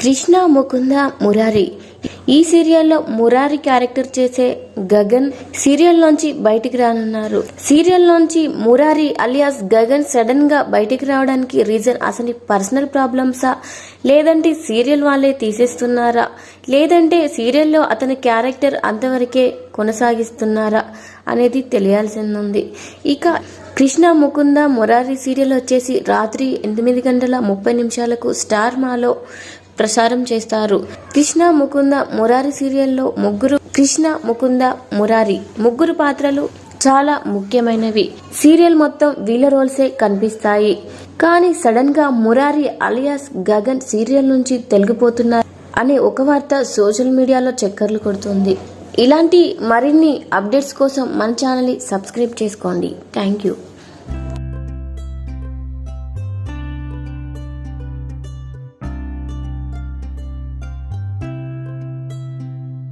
కృష్ణ ముకుంద మురారి. ఈ సీరియల్లో మురారి క్యారెక్టర్ చేసే గగన్ సీరియల్ నుంచి బయటికి రానున్నారు. సీరియల్ నుంచి మురారి అలియాస్ గగన్ సడన్గా బయటికి రావడానికి రీజన్ అసలు పర్సనల్ ప్రాబ్లమ్సా? లేదంటే సీరియల్ వాళ్ళే తీసేస్తున్నారా? లేదంటే సీరియల్లో అతని క్యారెక్టర్ అంతవరకే కొనసాగిస్తున్నారా అనేది తెలియాల్సింది ఇక కృష్ణ ముకుంద మురారి సీరియల్ వచ్చేసి రాత్రి ఎనిమిది గంటల ముప్పై నిమిషాలకు స్టార్ మాలో ప్రసారం చేస్తారు. కృష్ణ ముకుంద మురారి సీరియల్లో ముగ్గురు కృష్ణ ముకుంద మురారి ముగ్గురు పాత్రలు చాలా ముఖ్యమైనవి. సీరియల్ మొత్తం వీళ్ళ రోల్సే కనిపిస్తాయి. కానీ సడన్గా మురారి అలియాస్ గగన్ సీరియల్ నుంచి తెలిగిపోతున్నారు అనే ఒక వార్త సోషల్ మీడియాలో చక్కర్లు కొడుతుంది. ఇలాంటి మరిన్ని అప్డేట్స్ కోసం మన ఛానల్ని సబ్స్క్రైబ్ చేసుకోండి. Thank you.